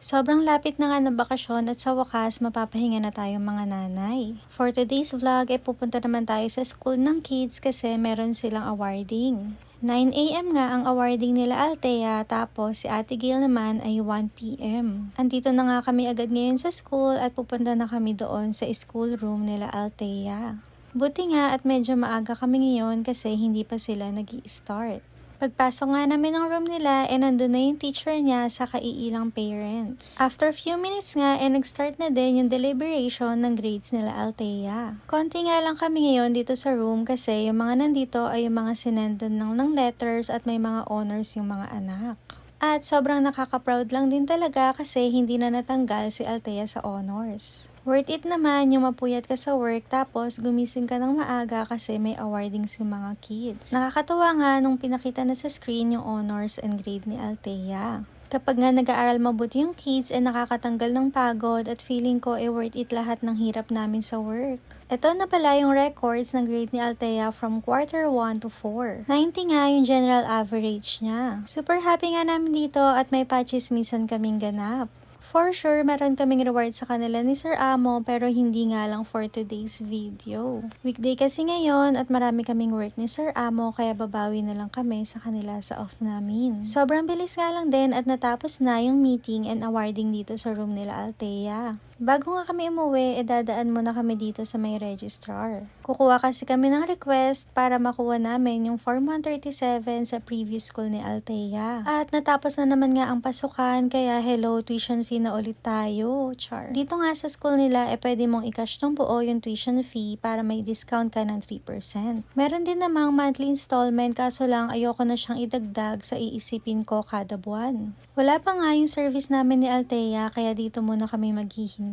Sobrang lapit na nga ng bakasyon at sa wakas mapapahinga na tayo mga nanay. For today's vlog ay pupunta naman tayo sa school ng kids kasi meron silang awarding. 9am nga ang awarding nila Althea tapos si Ate Gail naman ay 1pm. Andito na nga kami agad ngayon sa school at pupunta na kami doon sa school room nila Althea. Buti nga at medyo maaga kami ngayon kasi hindi pa sila nag start Pagpasok nga namin ng room nila, eh nandun na yung teacher niya sa kaiilang parents. After few minutes nga, eh nag-start na din yung deliberation ng grades nila Althea. Konti nga lang kami ngayon dito sa room kasi yung mga nandito ay yung mga sinendan ng, ng letters at may mga honors yung mga anak. At sobrang nakaka-proud lang din talaga kasi hindi na natanggal si Althea sa honors. Worth it naman yung mapuyat ka sa work tapos gumising ka ng maaga kasi may awardings yung mga kids. Nakakatuwa nga nung pinakita na sa screen yung honors and grade ni Althea. Kapag nga nag-aaral mabuti yung kids, eh nakakatanggal ng pagod at feeling ko eh worth it lahat ng hirap namin sa work. Ito na pala yung records ng grade ni Althea from quarter 1 to 4. 90 nga yung general average niya. Super happy nga namin dito at may pachismisan kaming ganap. For sure, meron kaming reward sa kanila ni Sir Amo pero hindi nga lang for today's video. Weekday kasi ngayon at marami kaming work ni Sir Amo kaya babawi na lang kami sa kanila sa off namin. Sobrang bilis nga lang din at natapos na yung meeting and awarding dito sa room nila Althea. Bago nga kami umuwi, edadaan muna kami dito sa may registrar. Kukuha kasi kami ng request para makuha namin yung Form 137 sa previous school ni Althea. At natapos na naman nga ang pasukan, kaya hello, tuition fee na ulit tayo. Char. Dito nga sa school nila, eh pwede mong i-cash ng buo yung tuition fee para may discount ka ng 3%. Meron din namang monthly installment kaso lang ayoko na siyang idagdag sa iisipin ko kada buwan. Wala pa nga yung service namin ni Althea kaya dito muna kami maghihintay.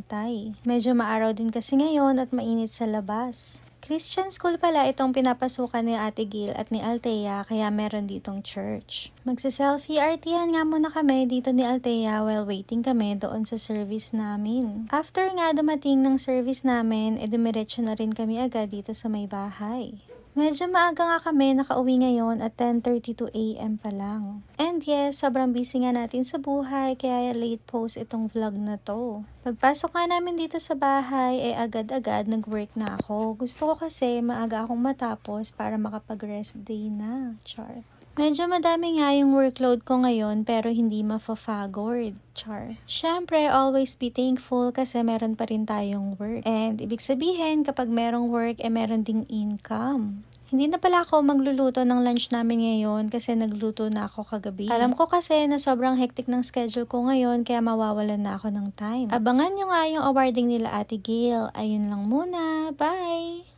Medyo maaraw din kasi ngayon at mainit sa labas. Christian school pala itong pinapasukan ni Ate Gil at ni Althea kaya meron ditong church. Magsa-selfie artihan nga muna kami dito ni Althea while waiting kami doon sa service namin. After nga dumating ng service namin, e dumiretso na rin kami agad dito sa may bahay. Medyo maaga nga kami nakauwi ngayon at 10.32 a.m. pa lang. And yes, sobrang busy nga natin sa buhay kaya late post itong vlog na to. Pagpasok nga namin dito sa bahay, eh agad-agad nag-work na ako. Gusto ko kasi maaga akong matapos para makapag-rest day na. Char. Medyo madami nga yung workload ko ngayon pero hindi mafafagord. Char. Siyempre, always be thankful kasi meron pa rin tayong work. And ibig sabihin, kapag merong work, eh meron ding income. Hindi na pala ako magluluto ng lunch namin ngayon kasi nagluto na ako kagabi. Alam ko kasi na sobrang hectic ng schedule ko ngayon kaya mawawalan na ako ng time. Abangan nyo nga yung awarding nila Ate Gail. Ayun lang muna. Bye!